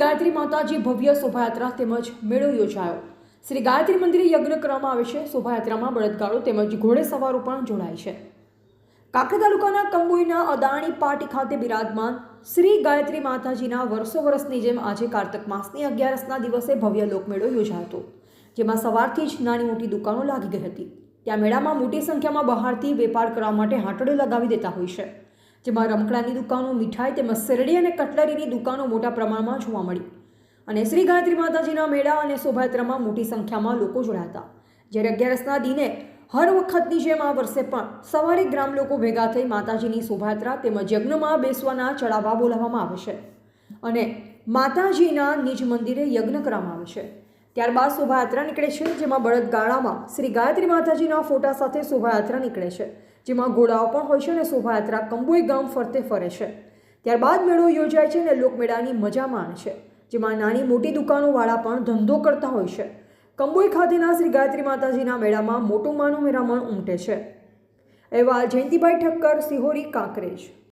શોભાયાત્રા તેમજ મેળો યોજાયો. શ્રી ગાયત્રી મંદિરે યજ્ઞ કરવામાં આવે છે. શોભાયાત્રામાં બળદગાડો તેમજ ઘોડેસવારો પણ જોડાય છે. કાંકરા તાલુકાના કંબોઈના અદાણી પાટી ખાતે બિરાજમાન શ્રી ગાયત્રી માતાજીના વર્ષો વર્ષની જેમ આજે કારતક માસની અગિયારસના દિવસે ભવ્ય લોકમેળો યોજાયો હતો, જેમાં સવારથી જ નાની મોટી દુકાનો લાગી ગઈ હતી. ત્યાં મેળામાં મોટી સંખ્યામાં બહારથી વેપાર કરવા માટે હાટડો લગાવી દેતા હોય છે. જેમાં રમકડાની દુકાનો, મીઠાઈ તેમજ શેરડી અને કટલરીની દુકાનો મોટા પ્રમાણમાં જોવા મળી. અને શ્રી ગાયત્રી માતાજીના મેળા અને શોભાયાત્રામાં મોટી સંખ્યામાં લોકો જોડાયા હતા. જ્યારે અગિયારસના દિને હર વખતની જેમ આ વર્ષે પણ સવારે ગ્રામ લોકો ભેગા થઈ માતાજીની શોભાયાત્રા તેમજ યજ્ઞમાં બેસવાના ચડાવવા બોલાવવામાં આવે છે. અને માતાજીના નિજ મંદિરે યજ્ઞ કરવામાં આવે છે. ત્યારબાદ શોભાયાત્રા નીકળે છે, જેમાં બળદગાળામાં શ્રી ગાયત્રી માતાજીના ફોટા સાથે શોભાયાત્રા નીકળે છે. જેમાં ઘોડાઓ પણ હોય છે અને શોભાયાત્રા કંબોઈ ગામ ફરતે ફરે છે. ત્યારબાદ મેળો યોજાય છે અને લોકમેળાની મજા માણે છે, જેમાં નાની મોટી દુકાનોવાળા પણ ધંધો કરતા હોય છે. કંબોઈ ખાતેના શ્રી ગાયત્રી માતાજીના મેળામાં મોટું માનું મેરામણ ઉમટે છે. એવા જયંતિભાઈ ઠક્કર, સિહોરી, કાંકરેજ.